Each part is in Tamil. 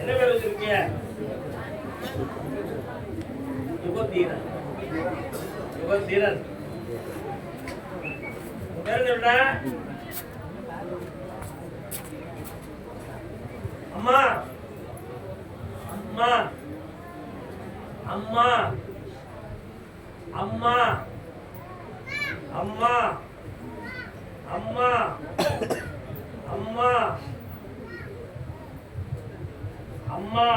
என்ன பேர் வச்சிருக்கீங்க? யுகதீரன் யுகதீரன் உன் அம்மா. அம்மா. அம்மா. அம்மா. அம்மா. அம்மா. அம்மா. அம்மா.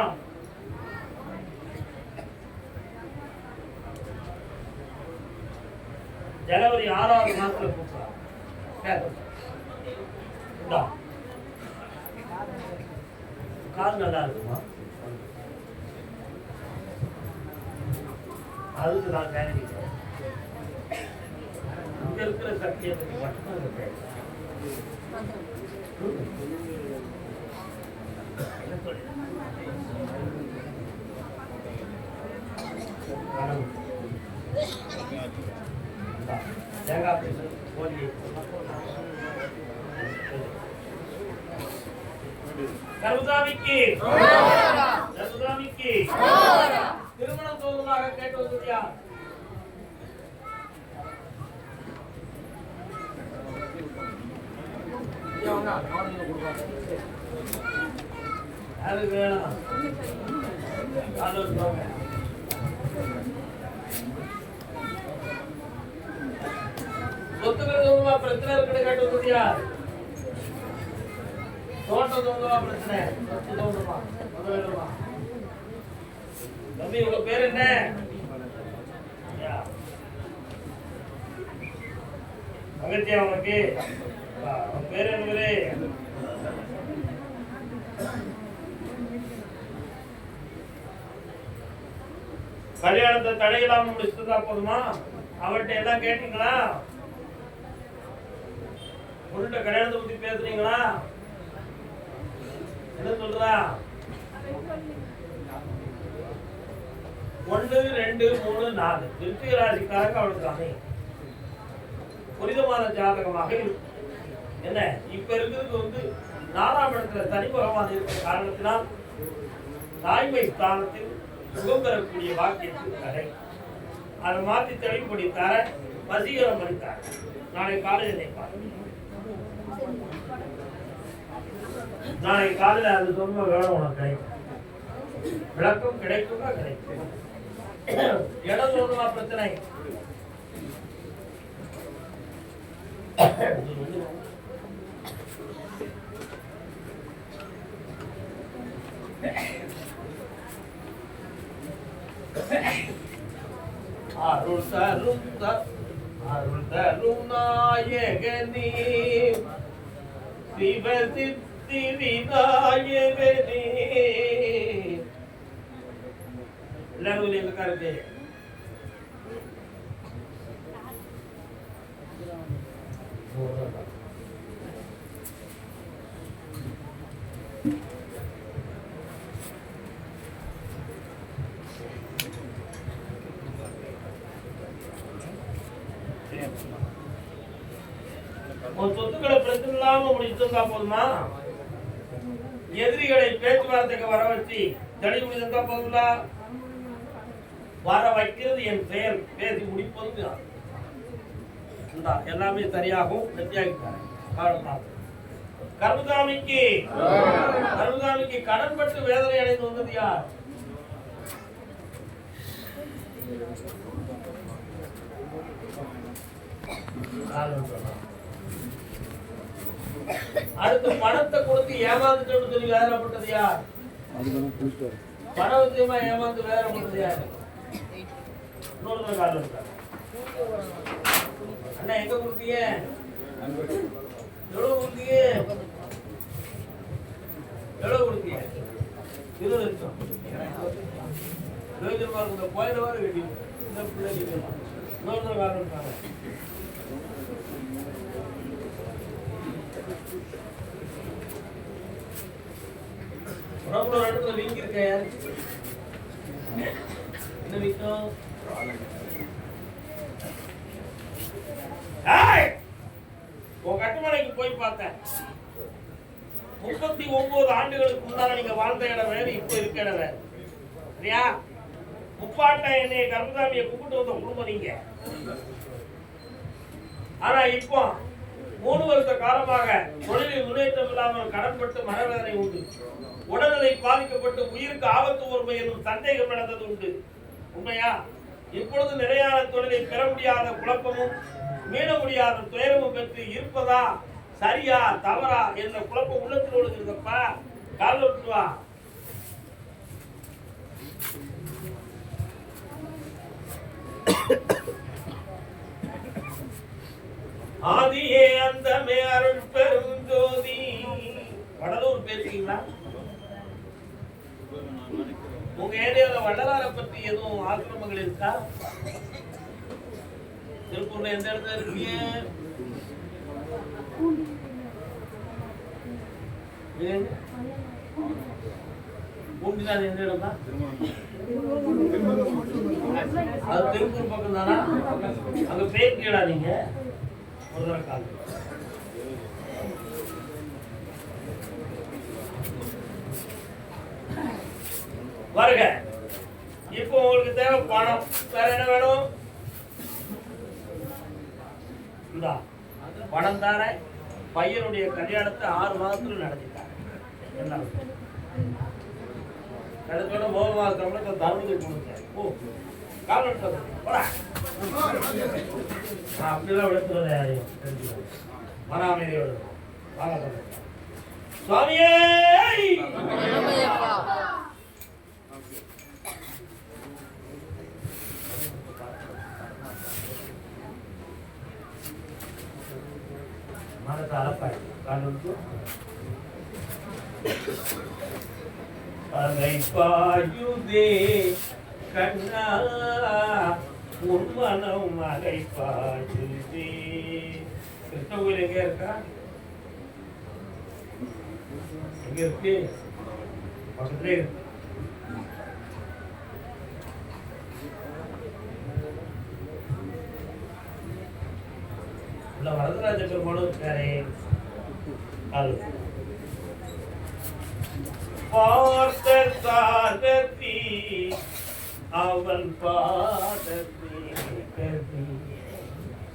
ஜனவரி ஆறாவது மாசத்துல கூப்பிடுறாங்க இந்தா. கால் நல்லா இருக்குமா? அதுக்கு நான் கேட்கிறேன் இங்க இருக்கிற சக்தியை 내가 앞에서 머리 나루다 믿기 나루다 믿기 அது வேணும். அது சொத்துக்கள் சொல்லுவா பிரச்சனை இருக்குன்னு கேட்டு வந்துட்டியா தோட்டம் சொல்லுவா பிரச்சனை. சொத்து தோட்டமா முதல்வா தம்பி உங்க பேர் என்ன? அகத்தியா உனக்கு பேர் என்ன கல்யாணத்தை தடையில்லாம முடிச்சுட்டா போதுமா? அவர்கிட்ட எல்லாம் கேட்டீங்களா? பொருட்ட கல்யாணத்தை பத்தி பேசுறீங்களா என்ன சொல்றா? ஒன்று ரெண்டு மூணு நாலு. விருச்சிக ராசிக்காரங்க அவளுக்கு அமையும் புனிதமான ஜாதகமாக இருக்கும் என்ன? இப்ப இருக்கிறது வந்து நாலாம் இடத்துல தனி பகவான் இருக்கிற காரணத்தினால் தாய்மை ஸ்தானத்தில் சுகம் பெறக்கூடிய வாக்கியத்துக்கு தடை அதை மாற்றி தெளிவுபடி தர வசீகரம் பண்ணி தர நாளை காலையில் நினைப்பார் நாளை காலையில் அது சொன்ன வேணும் உனக்கு கிடைக்கும். விளக்கம் கிடைக்குமா? கிடைக்கும் இடம் சொல்லுமா? பிரச்சனை. Yeah. அருள் தரும் அருள் தருணாயகனே சிவசித்தி விநாயகனே लड़ू ले कर दे बोला இருந்தா போதுமா? எதிரிகளை பேச்சுவார்த்தைக்கு வர வச்சு தெளிவு முடிந்தா போதுங்களா வர வைக்கிறது என் செயல் பேசி முடிப்பது எல்லாமே சரியாகும். வெற்றியாகிட்டாரு. கருமசாமிக்கு கருமசாமிக்கு கடன் பட்டு வேதனை அடைந்து வந்தது யார்? அடுத்து பணத்தை கொடுத்து ஏமாந்துட்டோம்னு சொல்லி வேதனைப்பட்டது யார்? பண விஷயமா ஏமாந்து வேதனைப்பட்டது யார்? இன்னொருத்தர் கால் இருக்கார் அண்ணா எங்க கொடுத்தீங்க? எவ்வளவு கொடுத்தீங்க? எவ்வளவு கொடுத்தீங்க? இருபது லட்சம். இருபது ரூபாய் இந்த கோயில வர கட்டி இந்த பிள்ளை இன்னொரு கால் இருக்காங்க உடம்புல ஒரு இடத்துல வீங்கி இருக்க என்ன வீக்கம்? உன் கட்டுமனைக்கு போய் பார்த்தேன். முப்பத்தி ஒன்பது ஆண்டுகளுக்கு முன்னால நீங்க வாழ்ந்த இடம் வேறு இப்போ இருக்க இடம் வேறு. சரியா? முப்பாட்டை என்னைய கர்மசாமியை கூப்பிட்டு வந்த குடும்பம் நீங்க. ஆனா இப்போ மூணு வருஷ காலமாக தொழிலில் முன்னேற்றம் இல்லாமல் கடன்பட்டு மனவேதனை உண்டு. உடல்நிலை பாதிக்கப்பட்டு உயிருக்கு ஆபத்து ஒருமை என்னும் சந்தேகம் நடந்தது உண்டு. உண்மையா? இப்பொழுது நிலையான தொழிலை பெற முடியாத குழப்பமும் மீள முடியாத துயரமும் பெற்று இருப்பதா? சரியா தவறா என்ற குழப்பம் உள்ளத்தில் ஒழுங்குறதப்பா கால் விட்டு வா. ஆதியே அந்த அருள் பெரும் ஜோதி. வடலூர் பேசுறீங்களா? உங்க ஏரியால வள்ளலாரை பத்தி எதுவும் ஆக்கிரமங்கள் இருக்கா? திருப்பூர்ல எந்த இடத்துல இருக்கீங்க? ஏன்? பூண்டிதான் எந்த இடம்? தான் அது திருப்பூர் பக்கம் தானா அங்க போயிருக்கீங்களா நீங்க வருக. இப்போ உங்களுக்கு தேவை பணம். வேற என்ன வேணும்? இந்தா. பணம் தார பையனுடைய கல்யாணத்தை ஆறு மாதத்துல நடத்திட்டாங்க என்ன? அடுத்தோட மூணு மாதத்துல இப்போ கொடுத்தேன் ஓ அப்படிலாம் விழுத்துறது யாரையும் தெரிஞ்சுக்கோங்க. வாங்க சுவாமியே மனத்தை அளப்பாய் கால் விட்டு கண்ணா உன் மனம் அலைப்பாயுதே. கிருஷ்ண கோயில் எங்க இருக்கா? எங்க இருக்கு? பக்கத்துலே இருக்கு. வரதராஜ பெருமானும் இருக்காரே அது பார்த்த சாரதி அவன் பாதத்தை கதி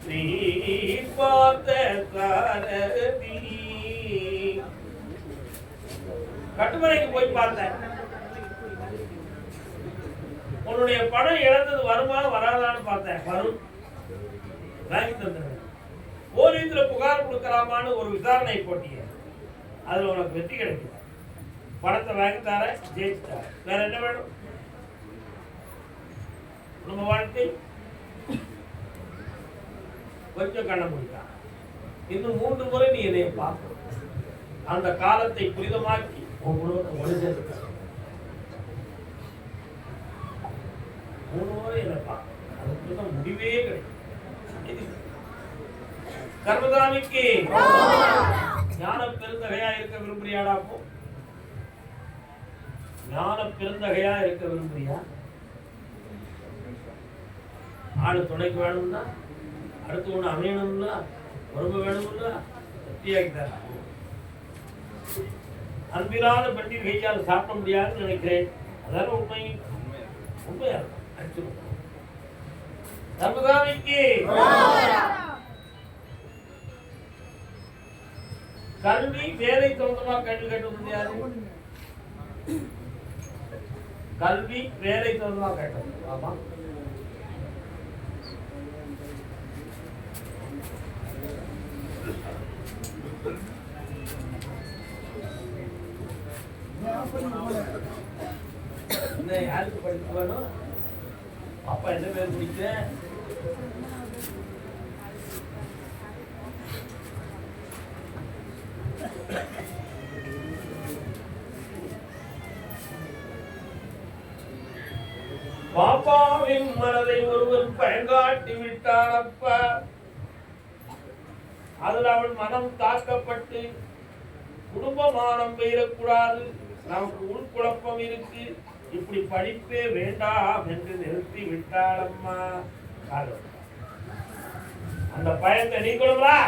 நீ பார்த்த சாரதி கட்டுமனைக்கு போய் பார்த்தேன். உன்னுடைய பணம் இழந்தது வருமா வராதான்னு பார்த்தேன். வரும். வாங்கி தந்துடுறேன் போலீஸ்ல புகார் கொடுக்கலாமான்னு ஒரு விசாரணை போட்டிய. அதுல உனக்கு வெற்றி கிடைக்கும் பணத்தை வாங்கி தர ஜெயிச்சுட்டார வேற என்ன வேணும்? குடும்ப வாழ்க்கை கொஞ்சம் கண்ண முடித்தான் இன்னும் மூன்று முறை நீ என்னை பார்க்கணும். அந்த காலத்தை புனிதமாக்கி உங்களோட ஒளிஞ்சிருக்க மூணு முறை என்னை பார்க்கணும். அதுக்கு தான் முடிவே கிடைக்கும் கர்மதாமிக்கு ஞான பெருந்தகையா இருக்க விரும்புறியாடா அப்போ? ஞான பெருந்தகையா இருக்க விரும்புறியா? ஆள் துணைக்கு வேணும்னா அடுத்து ஒன்று அமையணும்னா உறவு வேணும்னா வெற்றியாக்கி தரேன் அன்பிலாத பண்டிகை கையால் சாப்பிட முடியாதுன்னு நினைக்கிறேன். அதான உண்மை? உண்மையா? இருக்கும். அடிச்சுக்கோ. கல்வி வேலை சொந்தமாக கல்வி கட்ட முடியாது கல்வி வேலை சொந்தமா கட்டணும் ஆமா. என்ன யாருக்கு படிப்பு வேணும் அப்பா என்ன பேர் பிடிக்கிறேன் பாப்பாவின் மனதை ஒருவர் பயங்காட்டி விட்டான் அப்பா. அதில் அவள் மனம் தாக்கப்பட்டு குடும்பமானம் பெயரக்கூடாது. நமக்கு உள்குழப்பம் இருக்கு. இப்படி படிப்பே வேண்டாம் என்று நிறுத்தி விட்டாளம்மா. அந்த பயத்தை நீக்கணுங்களா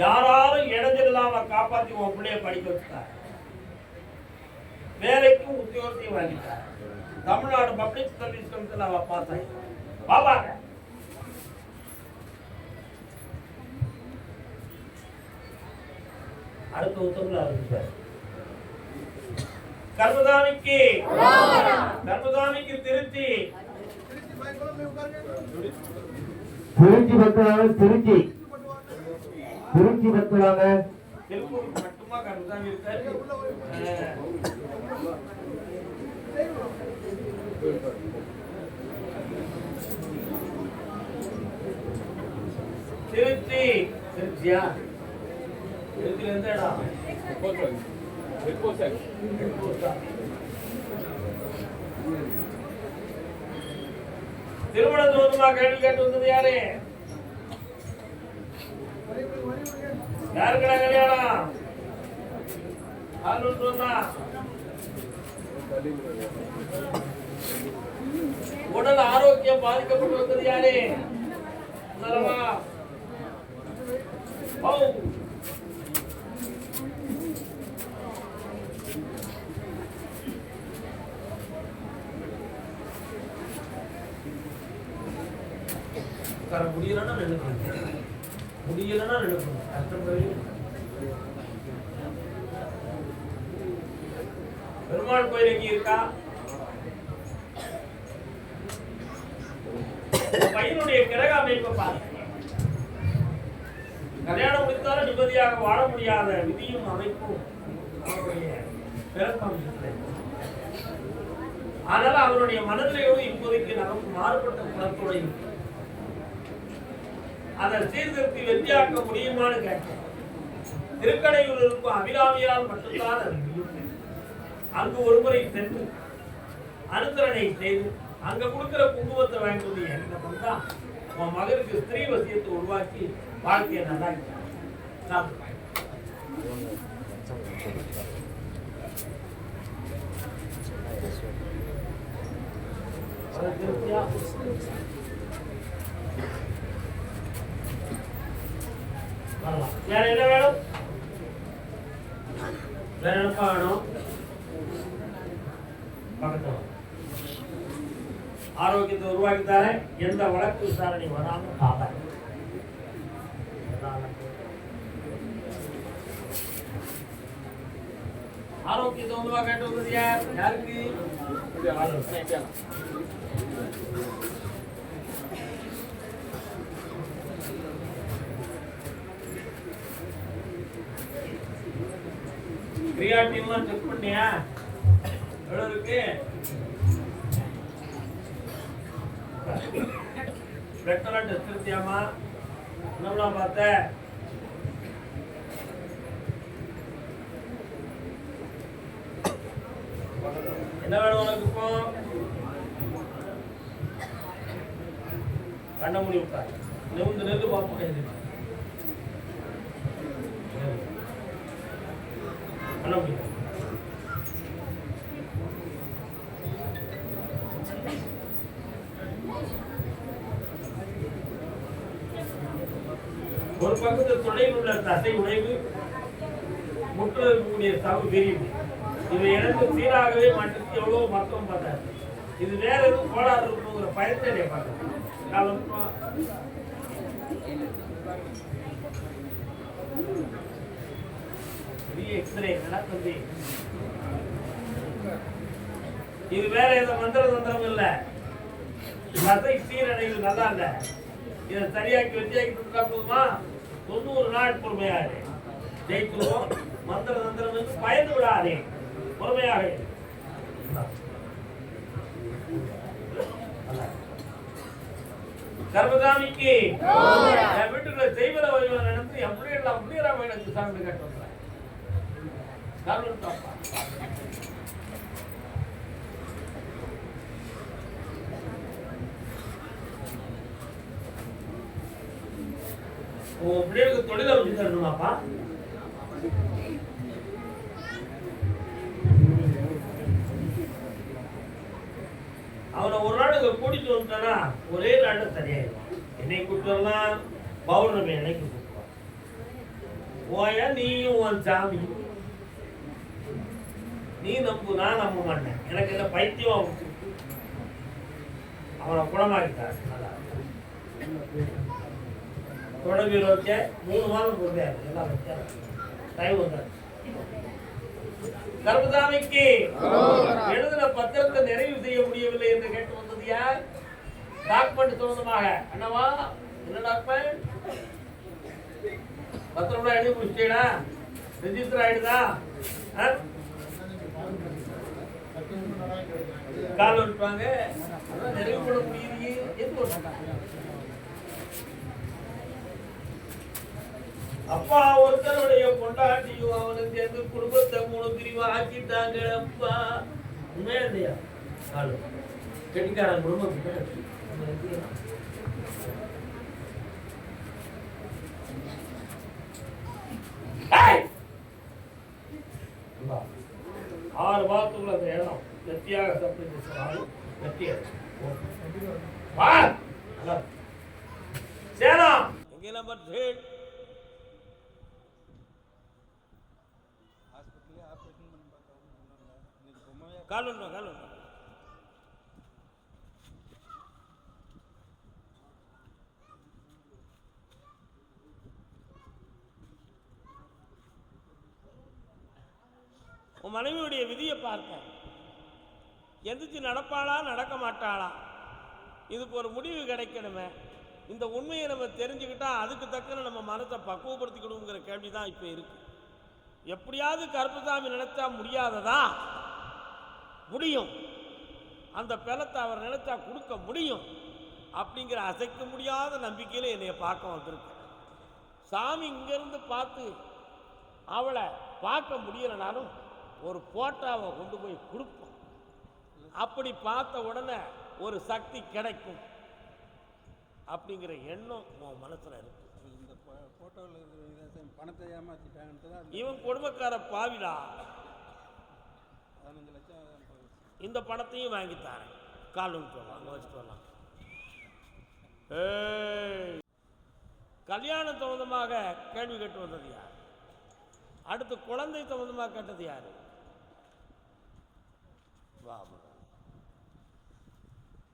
யாராலும் இடைஞ்சல் இல்லாம காப்பாத்தி உன் பிள்ளைய படிக்க வச்சுட்டாங்க வேலைக்கும் உத்தியோகத்தையும் வாங்கிட்டார் தமிழ்நாடு பப்ளிக் சர்வீஸ் கமிஷன் அவ பாஸ் ஆகி பாப்பாங்க அடுத்த உத்தரவுல ஆரம்பிச்சார் கர்மதாமிக்கு கர்மதாமிக்கு திருச்சி திருச்சி பக்தராங்க திருச்சி திருச்சி பக்தராங்க திருப்பூருக்கு மட்டுமா கர்மதாமி இருக்காரு திருச்சி திருச்சியா திருச்சியில எந்த இடம்? திருமண தூரமா கேள்வி கேட்டு வந்தது யாரு? யாருக்கடா கல்யாணம்? ஆளுன்னு சொன்னா உடல் ஆரோக்கியம் பாதிக்கப்பட்டு வந்தது யாரு நலமா உட்கார முடியலன்னா நினைக்கணும் முடியலன்னா நினைக்கணும் கஷ்டம் தெரியும் பெருமாள் கோயில் எங்க இருக்கா? உங்க கிரக அமைப்பை பாருங்க கல்யாணம் முடித்தாலும் நிம்மதியாக வாழ முடியாத விதியும் அமைப்பும் ஆனால் அவருடைய மனநிலையோடு இப்போதைக்கு நமக்கு மாறுபட்ட குணத்தோடு அதை சீர்திருத்தி வெற்றியாக்க முடியுமான்னு கேட்டேன் திருக்கடையூர் இருக்கும் அபிலாமியால் மட்டும்தான் அது அங்கு ஒருமுறை சென்று அனுசரணை செய்து அங்க கொடுக்கிற குங்குமத்தை வாங்கிட்டு வந்து என்ன பண்ணா உன் மகனுக்கு ஸ்திரீ வசியத்தை உருவாக்கி வாழ்க்கையை நல்லா வேற என்ன வேணும்? வேற என்னப்பா வேணும்? பக்கத்தில் வா. ஆரோக்கியத்தை உருவாக்கி தரேன் எந்த வழக்கு விசாரணை வராம காப்பேன் ஆரோக்கியத்தை உருவாக்க வந்தது யார் யாருக்கு கிரியாட்டின்லாம் செக் பண்ணியா எவ்வளவு என்னெல்லாம் பார்த்த? என்ன வேணும் உனக்கு இப்போ? கண்ண மூடி விட்டாங்க நிமிந்து நெல் பார்ப்போம் எழுதி கண்ண மூடி ஒரு பக்கத்து தொடையில் உள்ள தசை உடைவு முற்றுவதற்குரிய சவு விரிவு இவை இரண்டு சீராகவே மாற்றுக்கு எவ்வளவு மருத்துவம் பார்த்தாரு. இது வேற எதுவும் கோளாறு இருக்குங்கிற பயத்தை என்னை பார்க்கணும் எக்ஸ்ரே இது வேற எந்த மந்திர தந்திரம் இல்ல. தசை சீரடைவு நல்லா இல்லை. இதை சரியாக்கி வெற்றியாக்கி கொடுத்தா போதுமா? தொண்ணூறு நாள் பொறுமையாக ஜெயித்துவோம் மந்திர தந்திரம் என்று பயந்து விடாதே. பொறுமையாக இரு. கர்மசாமிக்கு என் வீட்டுக்குள்ள செய்வத வழிவதை நடந்து பிள்ளைகள் புள்ளியராம எனக்கு சாமி கட்ட வந்தேன் உன் பிள்ளைகளுக்கு தொழில் வச்சு தரணுமாப்பா? அவனை ஒரு நாள் இங்க கூட்டிட்டு வந்துட்டானா ஒரே நாள்ல சரியாயிடுவான் என்னை கூப்பிட்டு வரலாம் பௌர்ணமி அன்னைக்கு கூப்பிடுவான் ஓயா நீயும் உன் சாமி. நீ நம்பு நான் நம்ப மாட்டேன். எனக்கு என்ன பைத்தியம் அவன் அவனை குணமாக்கிட்டார். நல்லா. தொடர்பு இருபத்தி மூணு மாதம் பொறுமையாக எல்லாம் வச்சாரு டைம் வந்தாரு எழுதின பத்திரத்தை நிறைவு செய்ய முடியவில்லை என்று கேட்டு வந்தது யார்? டாக்குமெண்ட் சம்பந்தமாக. அண்ணவா? என்ன டாக்குமெண்ட்? பத்திரம்லாம் எழுதி முடிச்சிட்டீங்களா ரெஜிஸ்டர் ஆயிடுதா? கால் வந்துட்டாங்க நிறைவு பண்ண முடியலையே எது ஒரு அப்பா ஒருத்தருடைய பொண்டாட்டியும் அவனுக்கு சேர்ந்து குடும்பத்தை மூணு பிரிவா ஆக்கிட்டாங்க அப்பா. உண்மையா இல்லையா? ஆளு. கெட்டிக்காரன் குடும்பம் ஆறு வாரத்துக்குள்ள அந்த இடம். வெற்றியாக சப்ளை சொன்னாலும் வெற்றியாக வா. நல்லா. நம்பர் கால் கால் உன் மனைவியுடைய விதியை பார்க்க. எந்திரிச்சு நடப்பாளா நடக்க மாட்டாளா? இதுக்கு ஒரு முடிவு கிடைக்கணுமே. இந்த உண்மையை நம்ம தெரிஞ்சுக்கிட்டா அதுக்கு தக்கன நம்ம மனத்தை பக்குவப்படுத்திக்கணுங்கிற கேள்வி தான் இப்போ இருக்கு. எப்படியாவது கருப்புசாமி நினைச்சா முடியாததா? முடியும். அந்த பலத்தை அவர் நினைச்சா கொடுக்க முடியும். அப்படிங்கிற அசைக்க முடியாத நம்பிக்கையில் என்னைய பார்க்க வந்திருக்கு. சாமி இங்கேருந்து பார்த்து அவளை பார்க்க முடியலைனாலும் ஒரு போட்டாவை கொண்டு போய் கொடுப்போம். அப்படி பார்த்த உடனே ஒரு சக்தி கிடைக்கும். அப்படிங்கிற எண்ணம் உன் மனசில் இருக்கு. இந்த ஃபோட்டோவில் பணத்தை ஏமாற்றிட்டாங்கன்ட்டு தான் இவன் குடும்பக்கார பாவிடா. பதினஞ்சு லட்சம். இந்த பணத்தையும் வாங்கி தாரேன். கால் ஒன்று வரலாம் அங்கே வச்சுட்டு வரலாம். கல்யாணம் சம்பந்தமாக கேள்வி கேட்டு வந்தது யார்? அடுத்து குழந்தை சம்பந்தமாக கேட்டது யாரு? வா.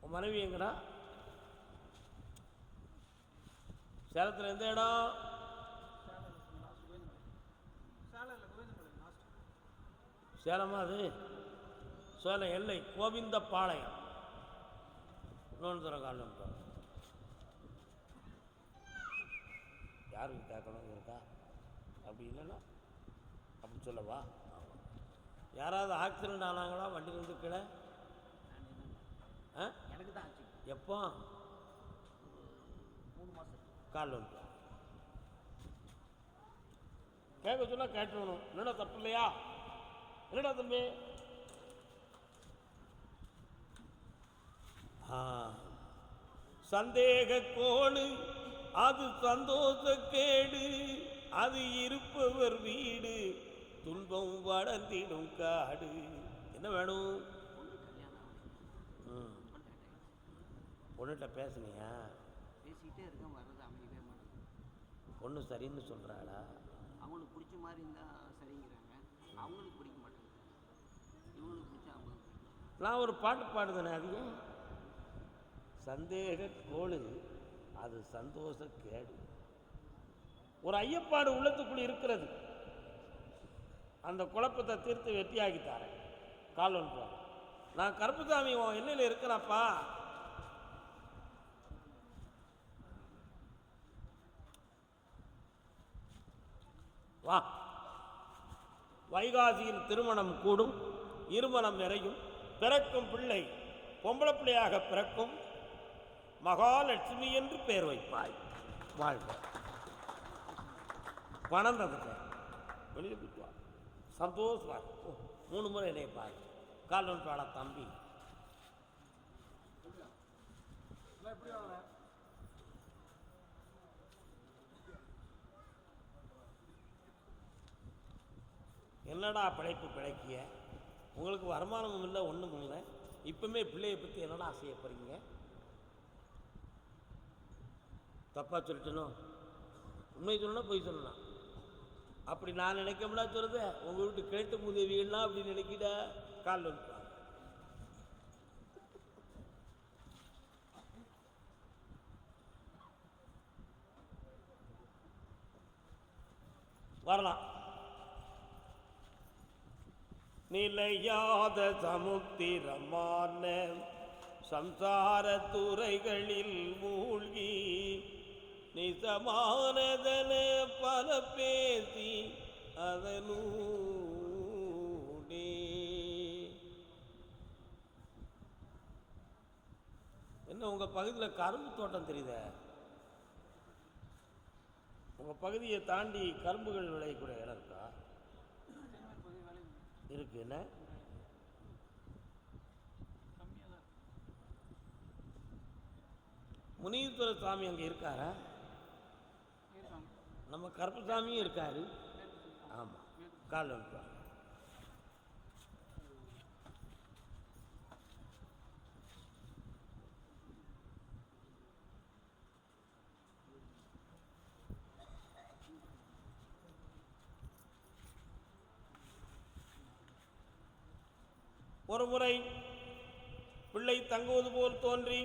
உன் மனைவி எங்கடா? சேலத்தில் எந்த இடம்? சேலமா அது? சேலம் எல்லை கோவிந்தபாளையம். இன்னொன்று தர காலம் யாருக்கு கேட்கணும் இருக்கா அப்படி இல்லைன்னா அப்படி சொல்லவா. யாராவது ஆக்சிடென்ட் ஆனாங்களா? வண்டியிலிருந்து கீழே? எனக்கு தான் எப்போ? மூணு மாதம் கால் வந்து. கேட்க சொன்னா கேட்டுக்கணும் என்னடா தப்பு இல்லையா? என்னடா தம்பி? சந்தேக கோடு அது சந்தோஷ கேடு அது இருப்பவர் வீடு துன்பம் வளர்ந்திடும் காடு. என்ன வேணும். பொண்ணுகிட்ட பேசுனியா பேசிக்கிட்டே இருக்கேன் வர்றது அமையவே மாட்டேங்குது. பொண்ணு சரின்னு சொல்கிறாளா அவங்களுக்கு பிடிச்ச மாதிரி இருந்தால் சரிங்கிறாங்க. அவங்களுக்கு பிடிக்க மாட்டேங்குது. இவங்களுக்கு பிடிச்சா அவங்களுக்கு நான் ஒரு பாட்டு பாடுதேனே அது ஏன்? சந்தேக கோளு அது சந்தோஷ கேடு ஒரு ஐயப்பாடு உள்ளத்துக்குள் இருக்கிறது. அந்த குழப்பத்தை தீர்த்து வெற்றியாக்கி கால் ஒன்று நான் கருப்புசாமி உன் எல்லையில் இருக்கிறப்பா வா. வைகாசியில் திருமணம் கூடும். இருமணம் நிறையும். பிறக்கும் பிள்ளை. பொம்பளை பிள்ளையாக பிறக்கும். மகாலட்சுமி என்று பெயர் வைப்பாய். வாழ்க. பணம் தந்துட்டேன் வெளியில் போயிட்டு வா. சந்தோஷமா ஓ, மூணு முறை என்னை பாரு. கால் ஒன்று தம்பி. என்னடா பிழைப்பு பிழைக்கிய? உங்களுக்கு வருமானமும் இல்லை ஒன்றும் இல்லை. இப்பவுமே பிள்ளையை பற்றி என்னடா செய்ய தப்பாக சொல்லிட்டனோ? உண்மை சொல்லணும் பொய் சொல்லணும் அப்படி நான் நினைக்க முடியாது சொல்கிறது உங்கள் வீட்டு கிடைத்த உதவின்னா அப்படி நினைக்கிட கால் வந்து வரலாம். நிலையாத சமுத்திரமான சம்சார துறைகளில் மூழ்கி நிசமானதன பல பேசி அதனூடே. என்ன உங்க பகுதியில் கரும்பு தோட்டம் தெரியுத? உங்கள் பகுதியை தாண்டி கரும்புகள் விளையக்கூடிய இடம் இருக்கா? இருக்கு. என்ன? முனீஸ்வர சாமி அங்கே இருக்காரா? நம்ம கருப்பசாமியும் இருக்கார். ஆமாம் கால் வந்துருவாங்க ஒரு முறை பிள்ளை தங்குவது போல் தோன்றி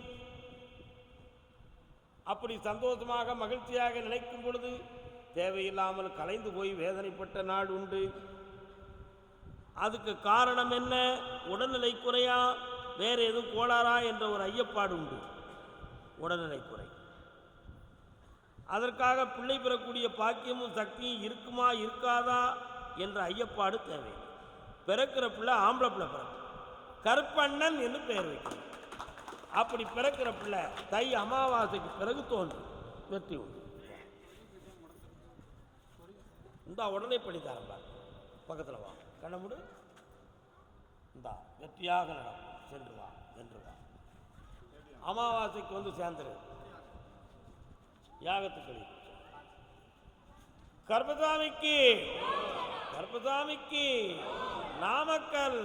அப்படி சந்தோஷமாக மகிழ்ச்சியாக நினைக்கும் பொழுது தேவையில்லாமல் கலைந்து போய் வேதனைப்பட்ட நாடு உண்டு. அதுக்கு காரணம் என்ன? உடல்நிலை குறையா? வேறு எதுவும் கோளாறா? என்ற ஒரு ஐயப்பாடு உண்டு. உடல்நிலை குறை. அதற்காக பிள்ளை பெறக்கூடிய பாக்கியமும் சக்தியும் இருக்குமா? இருக்காதா? என்ற ஐயப்பாடு தேவை. பிறக்கிற பிள்ளை ஆம்பளை பிள்ளை பிறக்கும். கருப்பண்ணன் என்று பெயர் வைக்கணும் அப்படி பிறக்கிற பிள்ளை தை அமாவாசைக்கு பிறகு தோன்றும். வெற்றி உண்டு. இந்தா உடனே பண்ணி தரேன் பக்கத்தில் வா. கண்ணமுடு இந்தா வெற்றியாக நடம் சென்று வா சென்று வா. அமாவாசைக்கு வந்து சேர்ந்துரு. யாகத்துக்களி கர்பசாமிக்கு கர்பசாமிக்கு நாமக்கல்.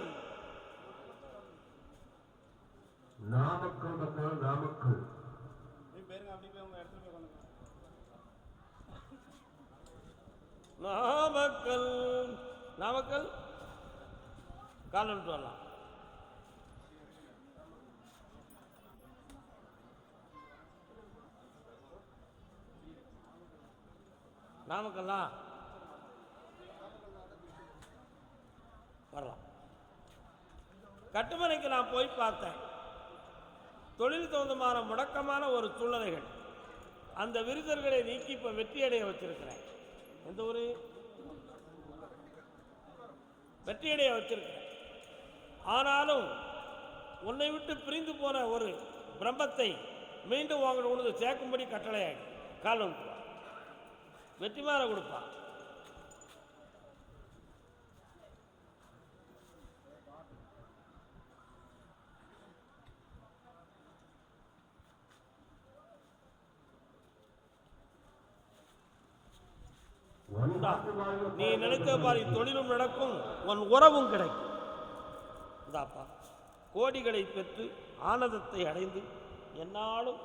நாமக்கல் மக்கள் நாமக்கல் அப்படியே பேருங்க அப்படி போய் உங்கள் இடத்துல போய் உட்காந்துங்க நாமக்கல் நாமக்கல்? காலன்ட்டு வரலாம். நாமக்கல்லா? வரலாம். கட்டுமனைக்கு நான் போய் பார்த்தேன். தொழில் தகுந்தமான முடக்கமான ஒரு சூழ்நிலைகள். அந்த விருதர்களை நீக்கி இப்போ வெற்றியடைய வச்சிருக்கிறேன். எந்த ஊர் வெற்றியடைய வச்சிருக்கிறேன் ஆனாலும் உன்னை விட்டு பிரிந்து போன ஒரு பிரம்மத்தை மீண்டும் வாங்கணும் சேர்க்கும்படி கட்டளையாகி காலம் வெற்றிமாற கொடுப்பான் இந்தா, நீ நினைத்த பாரு தொழிலும் நடக்கும் உன் உறவும் கிடைக்கும். இதாப்பா கோடிகளை பெற்று ஆனந்தத்தை அடைந்து என்னாலும்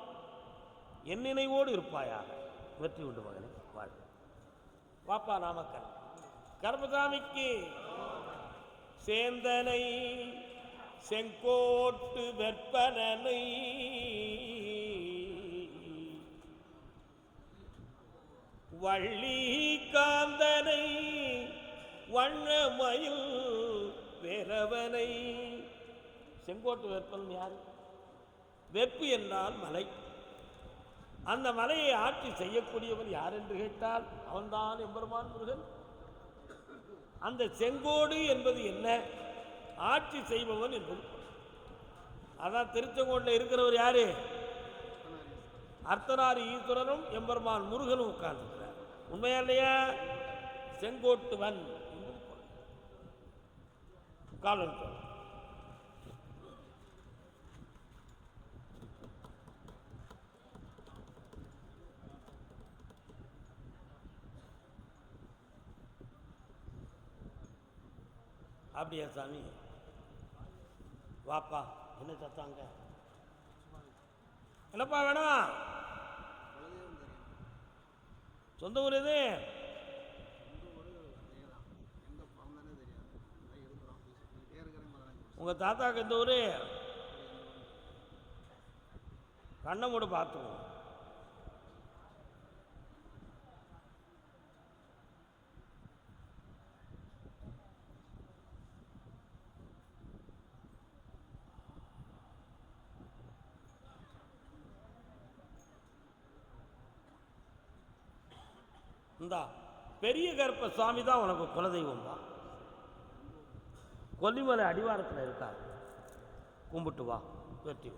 என் நினைவோடு இருப்பாயாக. வெற்றி உண்டு மகனே வாழ்க. வாப்பா நாமக்கல். கர்மசாமிக்கு சேந்தனை செங்கோட்டு வெற்பனனை வள்ளி காந்தனை வண்ணமயில் வேறவனை. செங்கோட்டு வெப்பன் யார்? வெப்பு என்றால் மலை. அந்த மலையை ஆட்சி செய்யக்கூடியவன் யார் என்று கேட்டால் அவன்தான் எம்பெருமான் முருகன். அந்த செங்கோடு என்பது என்ன? ஆட்சி செய்பவன் என்பது அதான் திருச்செங்கோட்டில் இருக்கிறவர் யாரு? அர்த்தனாரி ஈஸ்வரனும் எம்பெருமான் முருகனும் உட்கார்ந்து. உண்மையா இல்லையா செங்கோட்டுவன் என்பது பொருள். காலன் பொருள். அப்படியா சாமி வாப்பா என்ன சத்தாங்க என்னப்பா வேணும் குலதெய்வம் தெரியும் சொந்த ஊர் எது சொந்த ஊர் அதே தான் எங்கே பிறந்தனே தெரியாது அதான் இருக்கிறோம் பேசிக்கிட்டே சொந்த ஊர் எது? உங்கள் தாத்தாக்கு எந்த ஊர்? கண்ணை மூட பார்த்துவோம் இந்தா பெரிய கருப்ப சுவாமி தான் உனக்கு குலதெய்வம் தான். கொல்லிமலை அடிவாரத்தில் இருக்கார். கும்பிட்டு வா வெற்றி